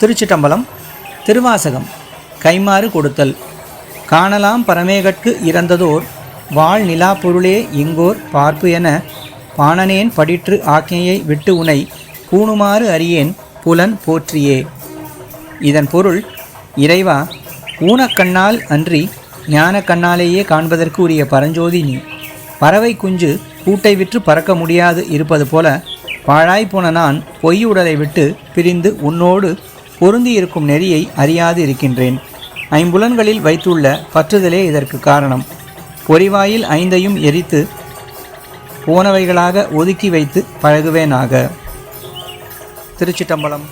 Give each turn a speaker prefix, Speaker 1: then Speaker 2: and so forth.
Speaker 1: திருச்சிட்டம்பலம் திருவாசகம் கைமாறு கொடுத்தல். காணலாம் பரமேகட்கு இறந்ததோர் வாழ் நிலா பொருளே இங்கோர் பார்ப்பு என பாணனேன் படிற்று ஆக்கையை விட்டு உனை பூணுமாறு அறியேன் புலன் போற்றியே. இதன் பொருள் இறைவா ஊனக்கண்ணால் அன்றி ஞான கண்ணாலேயே காண்பதற்கு உரிய பரஞ்சோதி நீ. பறவை குஞ்சு கூட்டை விற்று பறக்க முடியாது இருப்பது போல பாழாய் போன நான் பொய் உடலை விட்டு பிரிந்து உன்னோடு பொருந்தி இருக்கும் நெறியை அறியாது இருக்கின்றேன். ஐம்புலன்களில் வைத்துள்ள பற்றுதலே இதற்கு காரணம். பொறிவாயில் ஐந்தையும் எரித்து போனவைகளாக ஒதுக்கி வைத்து பழகுவேனாக. திருச்சிட்டம்பலம்.